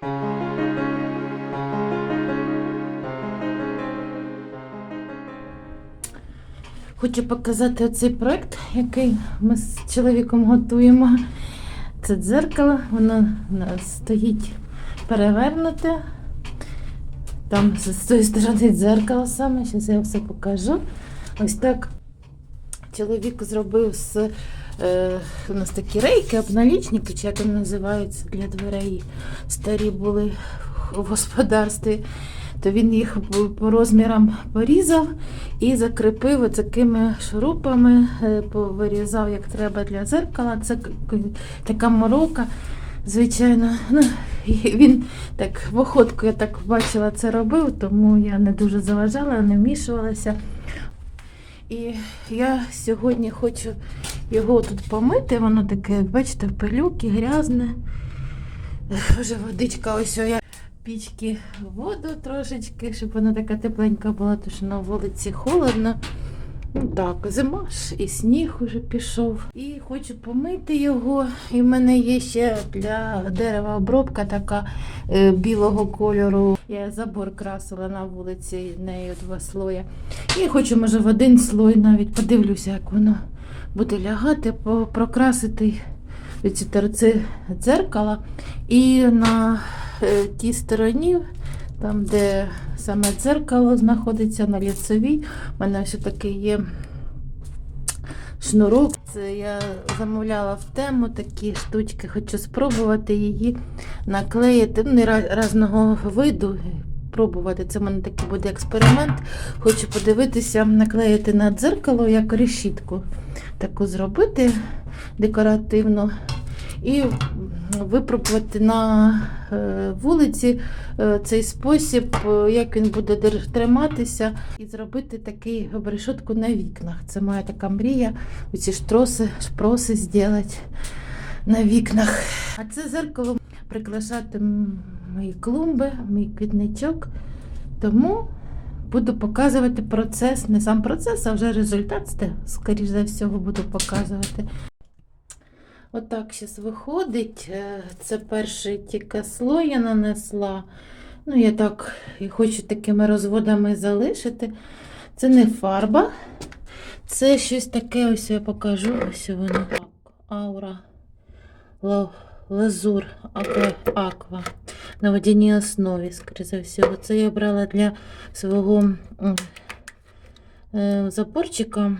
Хочу показати оцей проект, який ми з чоловіком готуємо. Це дзеркало, воно стоїть перевернуте. Там з тої сторони дзеркало саме, зараз я все покажу. Ось так чоловік зробив з е, у нас такі рейки, обналічники, чи як вони називаються для дверей. Старі були в господарстві. То він їх по- розмірам порізав і закріпив такими шурупами, е, повирізав як треба для дзеркала. Це така морока. Звичайно, ну, він так в охотку я так бачила це робив, тому я не дуже заважала, не вмішувалася. І я сьогодні хочу його тут помити. Воно таке, бачите, пилюки, грязне. Вже водичка ось я пічки воду трошечки, щоб вона така тепленька була, тому що на вулиці холодно. Ну так, зима ж і сніг уже пішов. І хочу помити його. І в мене є ще для дерева обробка така е, білого кольору. Я забор красила на вулиці нею два слоя. І хочу, може, в один слой навіть подивлюся, як воно буде лягати, прокрасити ці торці дзеркала. І на е, тій стороні, там, де саме дзеркало знаходиться на ліцевій, у мене ось такий є шнурок. Це я замовляла в тему такі штучки, хочу спробувати її наклеїти. Ну, не різного виду. Пробувати. Це в мене такий буде експеримент. Хочу подивитися, наклеїти на дзеркало як решітку. Таку зробити декоративну. І випробувати на е, вулиці е, цей спосіб, е, як він буде триматися, і зробити такий обрешетку на вікнах. Це моя така мрія. Оці штроси, шпроси зробити на вікнах. А це зеркало прикрашати мої клумби, мій квітничок. Тому буду показувати процес, не сам процес, а вже результат, скоріш за всього, буду показувати. Отак зараз виходить. Е, Це перший тільки слой я нанесла. Ну, я так і хочу такими розводами залишити. Це не фарба. Це щось таке, ось я покажу. Ось воно так. Аура. Ла- Лазур аква, аква на водяній основі, скоріше всього. Це я брала для свого е, запорчика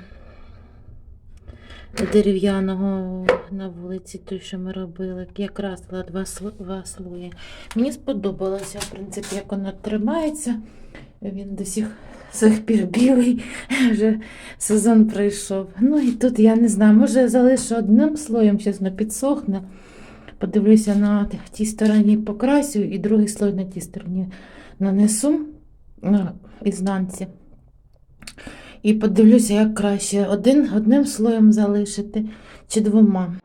дерев'яного на вулиці, той, що ми робили. Я красила два, два слої. Мені сподобалося, в принципі, як воно тримається. Він до сих, сих пір білий, вже сезон пройшов. Ну і тут я не знаю, може залишу одним слоєм, чесно, підсохне. Подивлюся на тій стороні покрасю і другий слой на тій стороні нанесу на ізнанці. І подивлюся, як краще один, одним слоєм залишити чи двома.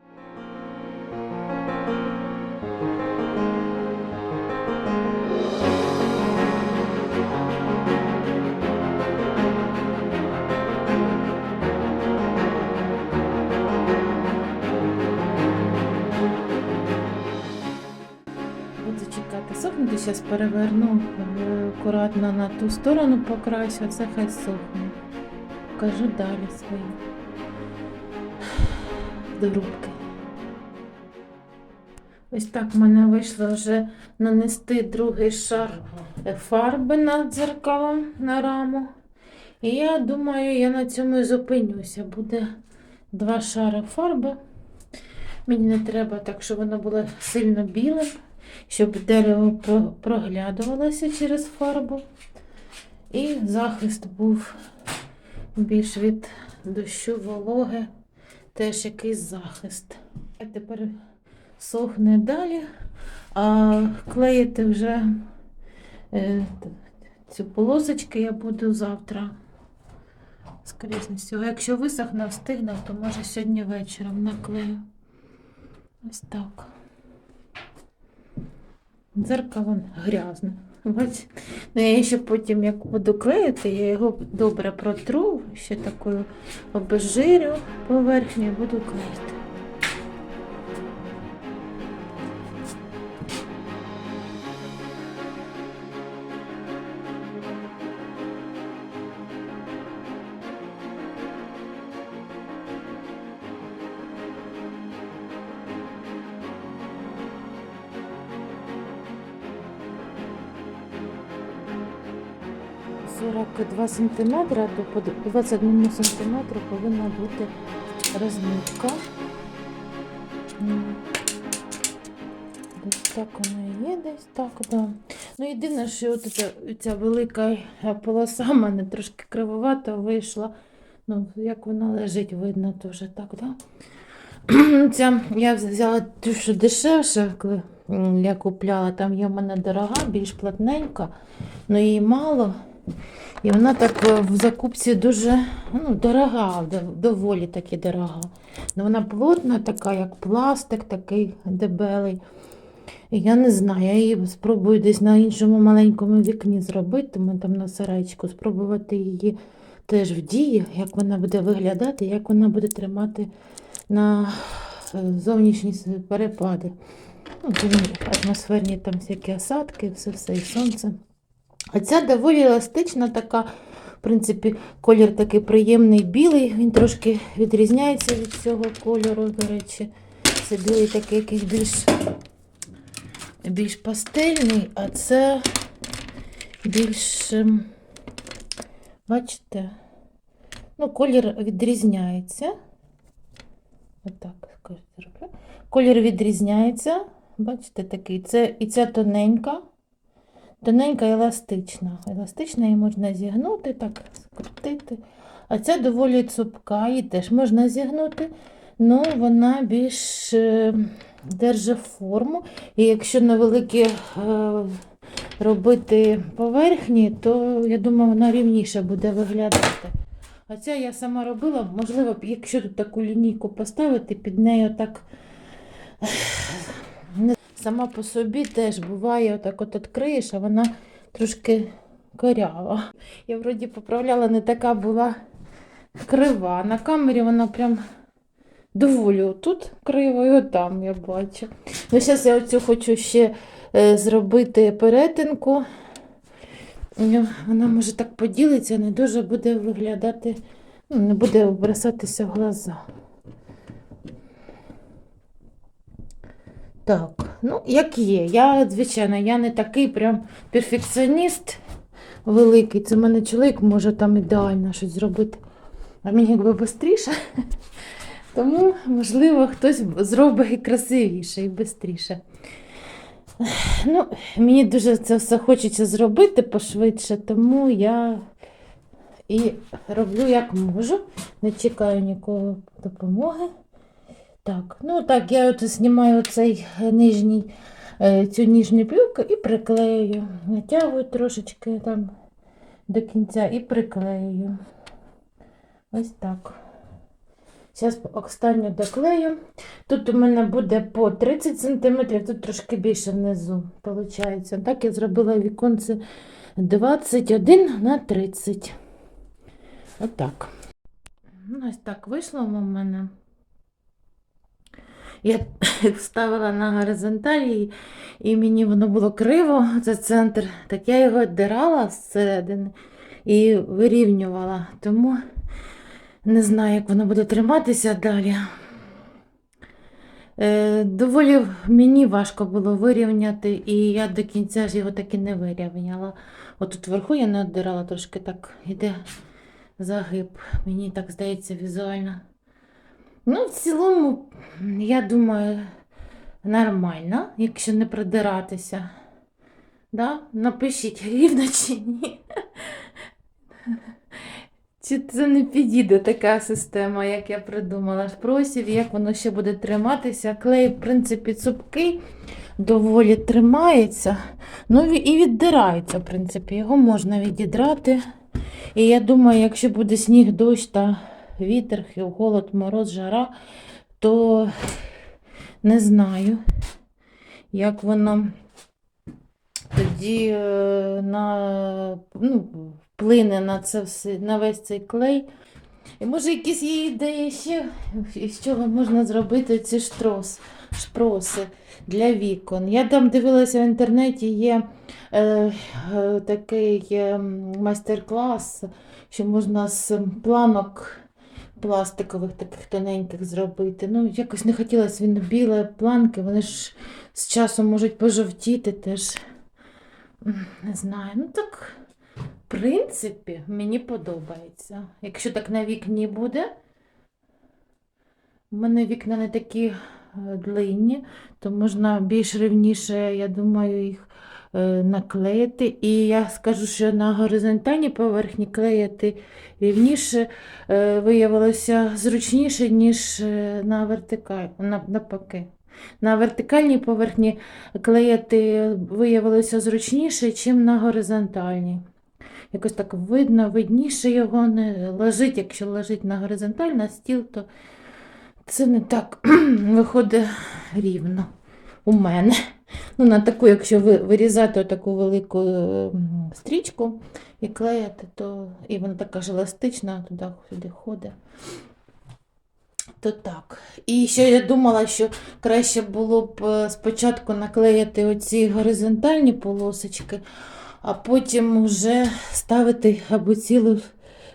Сохнути, зараз переверну е, акуратно на ту сторону покрасю, а це хай сохне. Покажу далі свої дорубки. Ось так в мене вийшло вже нанести другий шар фарби над дзеркалом на раму. І я думаю, я на цьому і зупинюся. Буде два шари фарби. Мені не треба так, щоб воно було сильно білим, щоб дерево проглядувалося через фарбу. І захист був більш від дощу, вологи, теж якийсь захист. Тепер сохне далі, а клеїти вже е, цю полосочки я буду завтра. Скоріше якщо висохне, встигне, то може сьогодні вечором наклею. Ось так. Дзеркало грязне. Бач? Ну, я ще потім, як буду клеїти, я його добре протру, ще такою обезжирю поверхню і буду клеїти. 42 см, то по 21 см повинна бути розмітка. Десь так воно і є, десь так, да. Ну, єдине, що от ця, ця велика полоса в мене трошки кривовато вийшла. Ну, як вона лежить, видно теж так, да? Ця я взяла що дешевше, коли я купляла. Там є в мене дорога, більш плотненька, але її мало. І вона так е, в закупці дуже ну, дорога, доволі таки дорога. Ну, вона плотна, така, як пластик, такий дебелий. Я не знаю, я її спробую десь на іншому маленькому вікні зробити, ми там на сарайчику, спробувати її теж в дії, як вона буде виглядати, як вона буде тримати на е, зовнішні перепади. Ну, атмосферні там всякі осадки, все все і сонце. А ця доволі еластична така, в принципі, колір такий приємний білий, він трошки відрізняється від цього кольору, до речі. Це білий такий якийсь більш, більш пастельний, а це більш, ем, бачите, ну, колір відрізняється. Отак. Колір відрізняється. Бачите, такий. Це і ця тоненька. Тоненька еластична. Еластична її можна зігнути, так, скрутити. А ця доволі цупка, її теж можна зігнути, але вона більш е, держить форму. І якщо на великі е, робити поверхні, то я думаю, вона рівніше буде виглядати. А ця я сама робила, можливо, якщо тут таку лінійку поставити, під нею так сама по собі теж буває, отак от відкриєш, а вона трошки корява. Я вроді поправляла, не така була крива. На камері вона прям доволі тут криво, і отам я бачу. Ну, зараз я оцю хочу ще е, зробити перетинку. Ну, Вона може так поділиться, не дуже буде виглядати, ну, не буде бросатися в глаза. Так, ну, як є. Я, звичайно, я не такий прям перфекціоніст великий. Це в мене чоловік може там ідеально щось зробити. А мені якби швидше. Тому, можливо, хтось зробить і красивіше, і швидше. Ну, мені дуже це все хочеться зробити пошвидше, тому я і роблю як можу. Не чекаю нікого допомоги. Так, ну так, я от знімаю цей нижній, е, цю нижню плівку і приклею. Натягую трошечки там до кінця і приклею. Ось так. Зараз останню доклею. Тут у мене буде по 30 см, тут трошки більше внизу. Виходить. Так я зробила віконце 21 на 30. Отак. Ну, Ось так вийшло в мене. Я вставила на горизонталі, і мені воно було криво, це центр. Так я його дирала зсередини і вирівнювала. Тому не знаю, як воно буде триматися далі. Е, доволі мені важко було вирівняти, і я до кінця ж його таки не вирівняла. Отут вверху я не оддирала, трошки так іде загиб. Мені так здається візуально. Ну, в цілому, я думаю, нормально, якщо не придиратися. Да? Напишіть рівно чи ні. Чи це не підійде така система, як я придумала? Спросів, як воно ще буде триматися. Клей, в принципі, цупкий, доволі тримається. Ну і віддирається, в принципі, його можна відідрати. І я думаю, якщо буде сніг, дощ та вітер, холод, мороз, жара, то не знаю, як воно тоді е, на, ну, вплине на це все, на весь цей клей. І може якісь є ідеї ще, з чого можна зробити ці штрос, шпроси для вікон. Я там дивилася в інтернеті, є е, е, такий е, майстер-клас, що можна з планок пластикових таких тоненьких зробити. Ну, якось не хотілося він біле планки, вони ж з часом можуть пожовтіти теж. Не знаю. Ну так, в принципі, мені подобається. Якщо так на вікні буде, у мене вікна не такі е, длинні, то можна більш рівніше, я думаю, їх наклеїти. І я скажу, що на горизонтальній поверхні клеїти рівніше е, виявилося зручніше, ніж е, на вертикаль, навпаки. На вертикальній поверхні клеїти виявилося зручніше, ніж на горизонтальній. Якось так видно, видніше його не лежить. Якщо лежить на горизонталь на стіл, то це не так виходить рівно у мене. Ну, на таку, якщо ви вирізати таку велику е, стрічку і клеїти, то і вона така ж еластична, туди ходить. То так. І ще я думала, що краще було б е, спочатку наклеїти оці горизонтальні полосочки, а потім вже ставити або цілу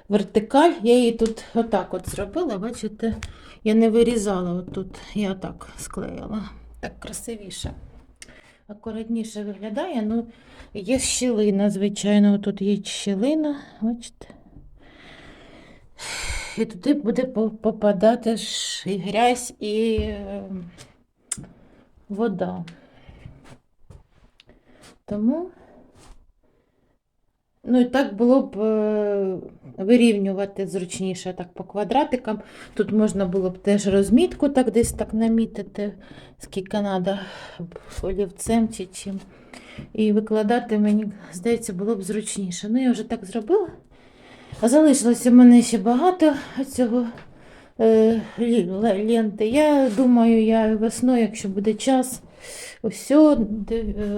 вертикаль. Я її тут отак от зробила, бачите, я не вирізала отут, я отак склеїла. Так красивіше. Акуратніше виглядає. Ну, є щілина, звичайно, тут є щілина, бачите. І туди буде попадати ж і грязь, і е, вода. Тому, ну і так було б е, вирівнювати зручніше так по квадратикам. Тут можна було б теж розмітку так десь так намітити, скільки треба олівцем чи чим. І викладати, мені здається, було б зручніше. Ну, я вже так зробила. Залишилося в мене ще багато цього е, ленти. Я думаю, я весною, якщо буде час, ось е,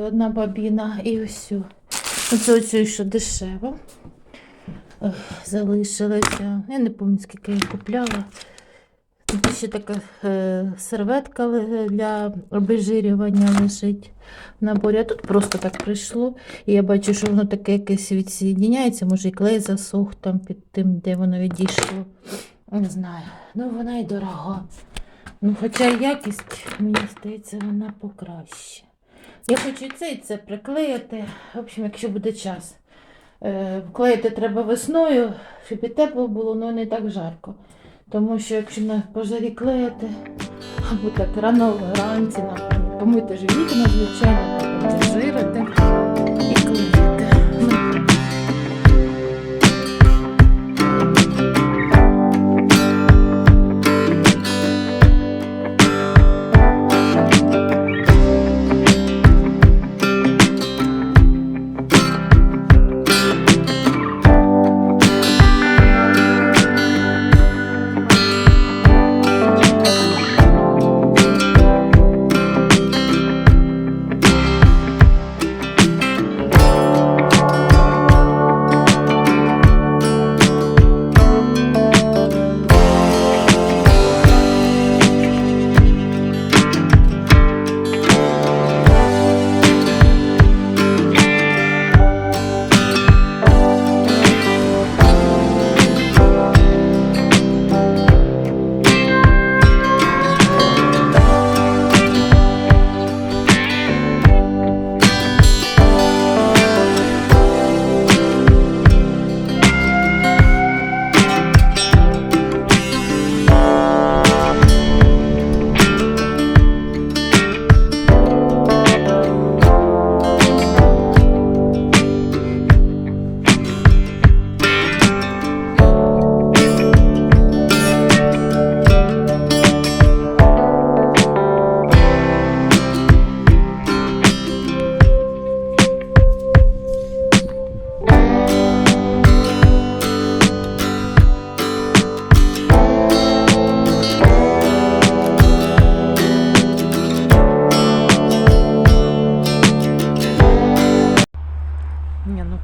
одна бабіна і ось. Оце оце, що дешево. Ех, Залишилося. Я не пам'ятаю, скільки я купляла. Тут ще така е, серветка для обезжирювання лежить в наборі. А тут просто так прийшло. І я бачу, що воно таке якесь відсоєдняється, може і клей засох там під тим, де воно відійшло. Не знаю. Ну вона й дорога. Ну, хоча якість, мені здається, вона покраще. Я хочу і це і це приклеїти. В общем, якщо буде час. Е, Клеїти треба весною, щоб і тепло було, але не так жарко. Тому що якщо на пожарі клеїти, або так рано вранці, помити ж вікна, звичайно, так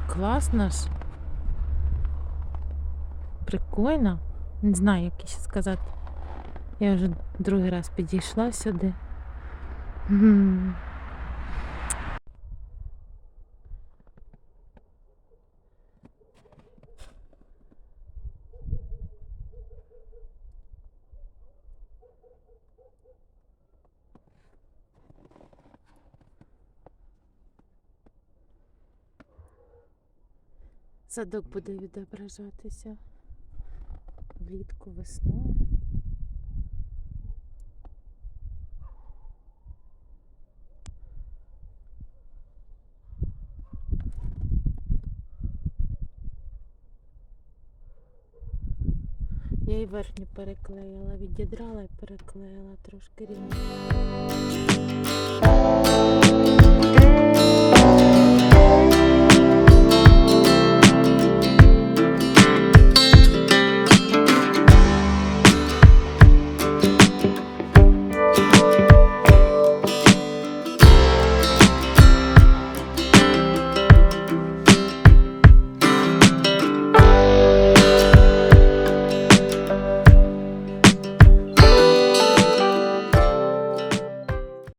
класно ж. Прикольно. Не знаю, як ще сказати. Я вже другий раз підійшла сюди. Садок буде відображатися влітку весною. Я і верхню переклеїла, відідрала і переклеїла трошки рівніше.